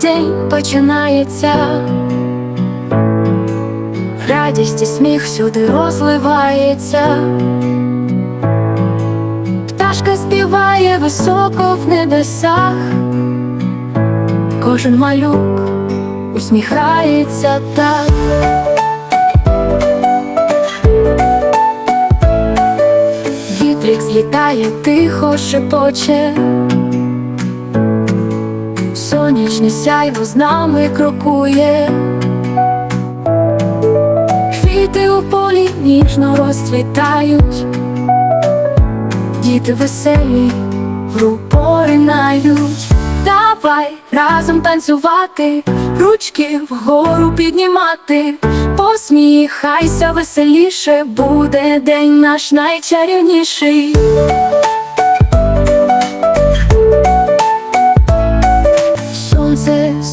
день починається, радість і сміх всюди розливається, пташка співає високо в небесах, кожен малюк усміхається так. Вітрик злітає, тихо шепоче. Сонячне сяйво з нами крокує, квіти у полі ніжно розцвітають, діти веселі в гру поринають. Давай разом танцювати, ручки вгору піднімати, посміхайся веселіше, буде день наш найчарівніший.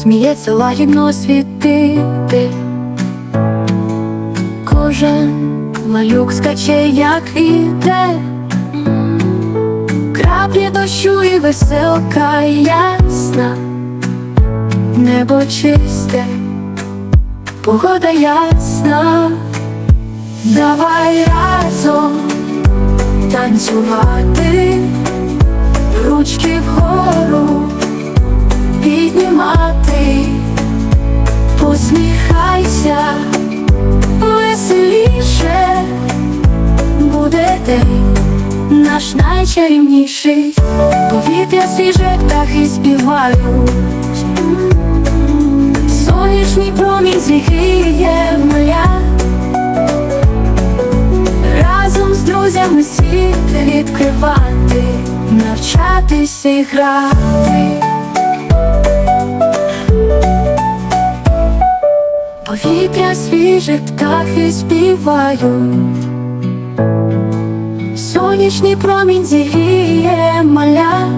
Сміється лагідно світити, кожен малюк скаче, як вітер, краплі дощу і веселка ясна, небо чисте, погода ясна, давай разом танцювати, ручки вгору посміхайся, веселіше буде день наш найчарівніший, повітря свіже птахи співають, сонячний промінь зігріє моя. Разом з друзями світ відкривати, навчатися і грати. Повітря свіже птахи співають, сонячний промінь зігріє маля,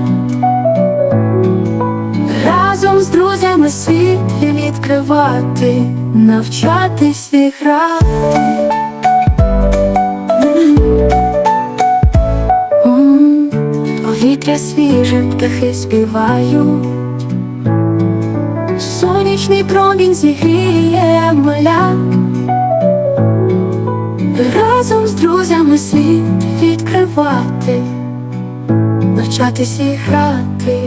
разом з друзями світ відкривати, навчатись і грати. Повітря свіже птахи співають. Сонячний промінь зігріє моля Разом з друзями світ відкривати, навчатись і грати.